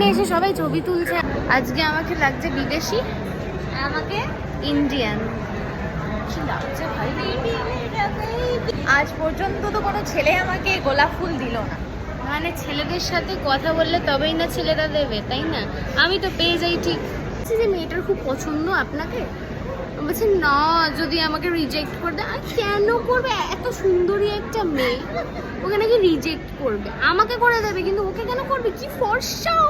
এখানে এসে সবাই ছবি তুলছে। আজকে আমাকে লাগছে বিদেশি আমাকে? ইন্ডিয়ান আজ পর্যন্ত তো কোনো ছেলে আমাকে গোলাপ ফুল দিল না। মানে ছেলেদের সাথে কথা বললে তবেই না ছেলেরা দেবে তাই না? আমি তো পেয়ে যাই ঠিক। বলছি যে মেয়েটার খুব পছন্দ আপনাকে বলছে না যদি আমাকে রিজেক্ট করে দেয়। আর কেন করবে? এত সুন্দরী একটা মেয়ে। ওকে নাকি রিজেক্ট করবে। আমাকে করে দেবে কিন্তু ওকে কেন করবে? কি ফর্সাও!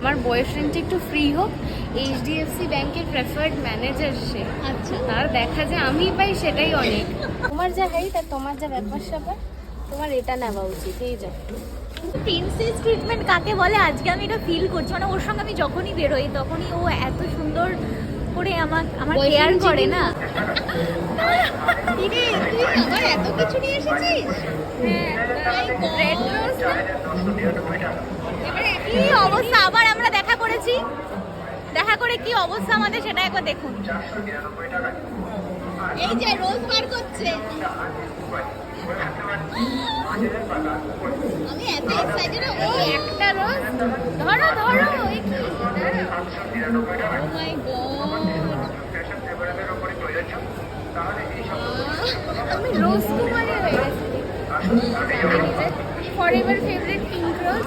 আমার বয়ফ্রেন্ডটা একটু ফ্রি হোক। এইচডিএফসি ব্যাংকের প্রেফার্ড ম্যানেজার সে। আচ্ছা। তার দেখা যায় আমি পাই সেটাই অনেক। তোমার যা হাই তার তোমার যা ব্যাপার স্যাপার তোমার এটা নেওয়া উচিত এই যা। প্রিন্সেস ট্রিটমেন্ট কাকে বলে? আজকে আমি এটা ফিল করছি। মানে ওর সঙ্গে আমি যখনই বেরোই তখনই ও এত সুন্দর করে আমার আমার কেয়ার করে না। তুই আমার এত কিছু নিয়ে এসেছিস? এবারে কি অবস্থা? আবার আমরা দেখা করেছি। দেখা করে কি অবস্থা আমাদের সেটা একবার দেখুন। এই যে রোজ বার করছে। আমি এত এক্সাইটেড ও একটা রোজ ধরো ধরো ও মাই গড আমি রোজ কুমারী হয়ে গেছি forever favourite pink rose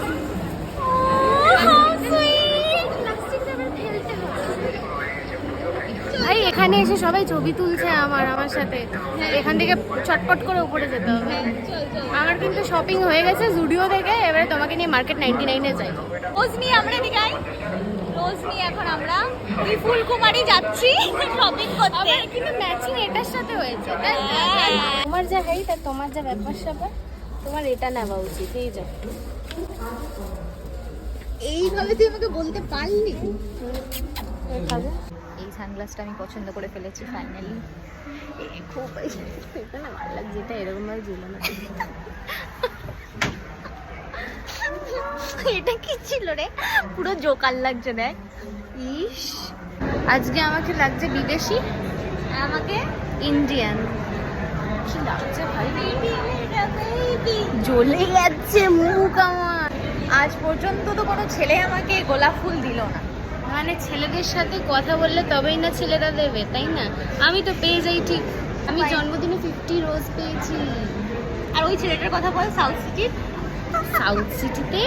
এখানে এসে সবাই ছবি তুলছে আমার আমার সাথে। এখান থেকে চটপট করে উপরে যেতে হবে। চল চল আমার কিন্তু শপিং হয়ে গেছে জুডিও থেকে এবারে তোমাকে নিয়ে মার্কেট নাইনটি নাইনে যাই। রোজ নিয়ে আমরা এদিকে আই। রোজ নিয়ে এখন আমরা বিপুল কুমারী যাচ্ছি শপিং করতে। কিন্তু ম্যাচিং এটার সাথে হয়েছে হ্যাঁ। তোমার যা হাই তার তোমার যা ব্যাপার স্যাপার তোমার এটা নেওয়া উচিত এই যা। এইভাবে তুই আমাকে বলতে পারলি? খাবে সানগ্লাসটা আমি পছন্দ করে ফেলেছি ফাইনালি খুব না ভালো লাগছে এটা এরকম ভাবে ঝুলানো এটা কি ছিল রে? পুরো জোকার লাগছে দেখ। ইস। আজকে আমাকে লাগছে বিদেশি আমাকে? ইন্ডিয়ান কি লাগছে ভাই? জ্বলে যাচ্ছে মুখ আমার। আজ পর্যন্ত তো কোনো ছেলে আমাকে গোলাপ ফুল দিল না। মানে ছেলেদের সাথে কথা বললে তবেই না ছেলেরা দেবে তাই না? আমি তো পেয়ে যাই ঠিক। আমি জন্মদিনে ফিফটি রোজ পেয়েছি। আর ওই ছেলেটার কথা বল সাউথ সিটির সাউথ সিটিতে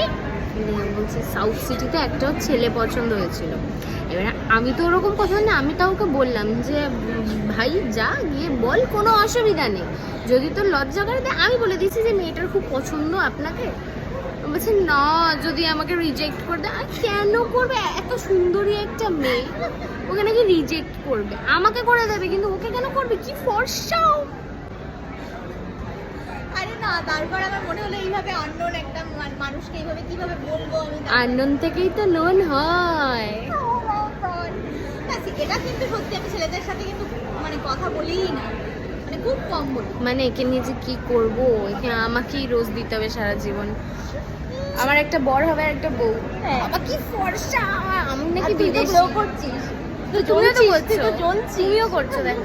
বলছে সাউথ সিটিতে একটা ছেলে পছন্দ হয়েছিল। এবার আমি তো ওরকম কথা না আমি তাও ওকে বললাম যে ভাই যা গিয়ে বল কোনো অসুবিধা নেই। যদি তোর লজ্জা করে দেয় আমি বলে দিয়েছি যে মেয়েটার খুব পছন্দ আপনাকে। বলছে না যদি আমাকে রিজেক্ট করে দেয় আর কেন করবে? এত সুন্দরী একটা মেয়ে। ওকে নাকি রিজেক্ট করবে? আমাকে করে দেবে কিন্তু ওকে কেন করবে? কি ফর্সাও! আরে না তারপর আমার মনে হলো এইভাবে আননোন একটা মানুষকে এইভাবে কীভাবে বলব আমি থেকেই তো লোন হয়। Oh এটা কিন্তু সত্যি আমি ছেলেদের সাথে কিন্তু মানে কথা বলিই না। মানে খুব কম বলি। মানে একে নিয়ে যে কি করব? আমাকেই রোজ দিতে হবে সারা জীবন। আমার একটা বর হবে আর একটা বউ। হ্যাঁ। বাবা কি ফর্সা! আমি নাকি বিদেশি। করছিস। তুমিও তো করছ। তুমিও করছ দেখ।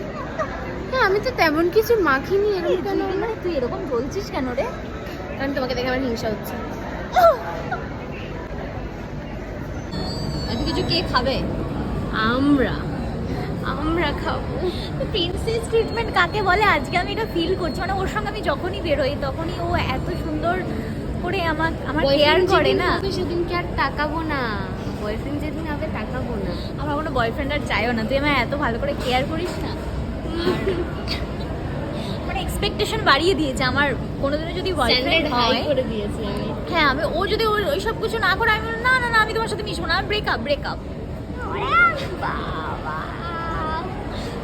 হ্যাঁ আমি তো তেমন কিছু মাখিনি এরকম কেন মানে তুই এরকম জ্বলছিস কেন রে? কারণ তোমাকে দেখে আমার হিংসা হচ্ছে। এত কিছু কে খাবে? আমরা। আমরা খাব। প্রিন্সেস ট্রিটমেন্ট কাকে বলে? আজকে আমি এটা ফিল করছি। মানে ওর সঙ্গে আমি যখনই বেরোই তখনই ও এত সুন্দর করে আমার আমার কেয়ার করে না। সেদিনকে আর তাকাবো না। বয়ফ্রেন্ড যেদিন হবে তাকাবো না। আমার কোনো বয়ফ্রেন্ড আর চাইও না। তুই আমায় এত ভালো করে কেয়ার করিস না? আর মানে এক্সপেকটেশন বাড়িয়ে দিয়েছে। আমার কোনোদিনও যদি বয়ফ্রেন্ড হয় করে দিয়েছি আমি। হ্যাঁ আমি ও যদি ওই সব কিছু না করে আমি না না না আমি তোমার সাথে মিশবো না। ব্রেকআপ ব্রেকআপ বাবা।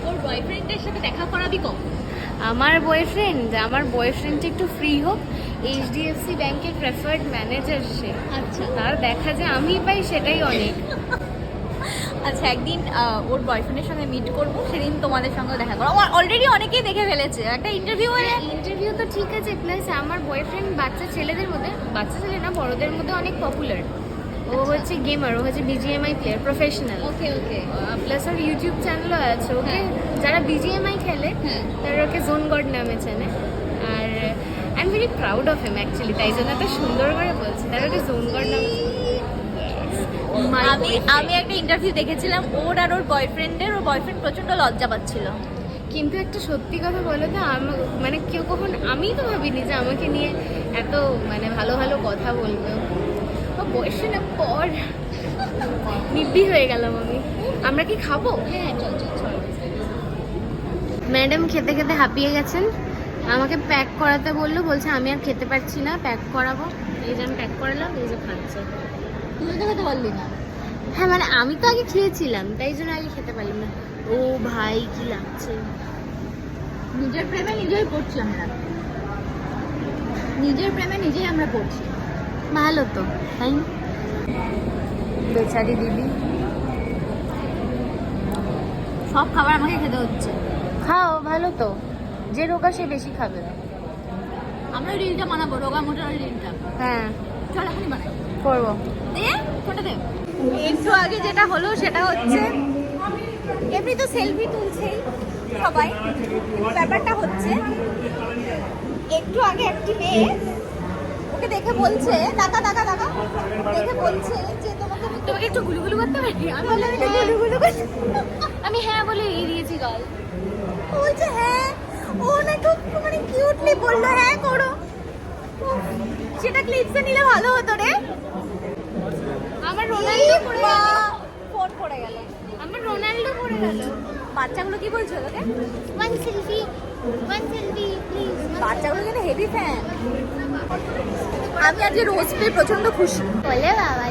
ওর বয়ফ্রেন্ডের সাথে দেখা করাবি কখন? আমার বয়ফ্রেন্ড আমার বয়ফ্রেন্ডটা একটু ফ্রি হোক এইচডিএফসি ব্যাংকের প্রেফার্ড ম্যানেজার সে। আচ্ছা। তার দেখা যায় আমি পাই সেটাই অনেক। আচ্ছা একদিন ওর বয়ফ্রেন্ডের সঙ্গে মিট করব সেদিন তোমাদের সঙ্গে দেখা করো অলরেডি অনেকেই দেখে ফেলেছে একটা ইন্টারভিউ ইন্টারভিউ তো ঠিক আছে প্লাস আমার বয়ফ্রেন্ড বাচ্চা ছেলেদের মধ্যে বাচ্চা ছেলে না বড়দের মধ্যে অনেক পপুলার ও হচ্ছে গেমার ও হচ্ছে BGMI player professional okay okay plus ওর ইউটিউব চ্যানেলও আছে ওকে হ্যাঁ। যারা বিজিএমআই খেলে হ্যাঁ। তারা ওকে জোন গড নামে চেনে। আর I am very proud of him actually তাই জন্য তো সুন্দর করে বলছি। তারা ওকে জোন গড নামে। আমি. আমি একটা ইন্টারভিউ দেখেছিলাম ওর আর ওর বয়ফ্রেন্ডের ওর বয়ফ্রেন্ড প্রচণ্ড লজ্জা পাচ্ছিল। কিন্তু একটা সত্যি কথা বলো তো আম- মানে কেউ কখন আমি তো ভাবিনি যে আমাকে নিয়ে এত মানে ভালো ভালো কথা বলবে। ও বয়সে না পর। নিব্বি হয়ে গেলাম আমি আমরা কি খাব? হ্যাঁ চল চল চল। ম্যাডাম খেতে খেতে হাঁপিয়ে গেছেন। আমাকে প্যাক করাতে বলল বলছে আমি আর খেতে পারছি না প্যাক করাবো। এই যে আমি প্যাক করালাম এই যে খাচ্ছে। তুই তো খেতে পারলি না। হ্যাঁ মানে আমি তো আগে খেয়েছিলাম তাই জন্য আগে খেতে পারলাম না। ও ভাই কি লাগছে। নিজের প্রেমে নিজেই পড়ছি আমরা নিজের প্রেমে নিজেই আমরা পড়ছি। ভালো তো তাই? বেচারি দিদি। সব খাবার আমাকে খেতে হচ্ছে। খাও ভালো তো। যে রোগা সে বেশি খাবে। আমরা রিলটা বানাবো রোগা মোটার রিলটা। হ্যাঁ। চল এখনই বানাই। করব। দে ফটো দে। একটু আগে যেটা হলো সেটা হচ্ছে এমনি তো সেলফি তুলছেই সবাই। ব্যাপারটা হচ্ছে একটু আগে একটি মেয়ে ওকে দেখে বলছে টাকা টাকা টাকা দেখে বলছে যে তোমাকে তোমাকে একটু গুলুগুলু করতে পারি? আমি বললাম, গুলুগুলু করতে।" আমি হ্যাঁ বলে এই দিয়েছি গাল বলছে হ্যাঁ ও না খুব মানে কিউটলি বলল হ্যাঁ করো। সেটা ক্লিপসে নিলে ভালো হতো রে। আমার রোনাল্ডো পড়ে গেল। ফোন পড়ে গেল। আমার রোনাল্ডো পড়ে গেল। বাচ্চাগুলো কি বলছো তোকে one selfie one selfie please বাচ্চাগুলো কিন্তু হেভি ফ্যান আমি আজকে রোজ পেয়ে প্রচণ্ড খুশি। বলে বাবা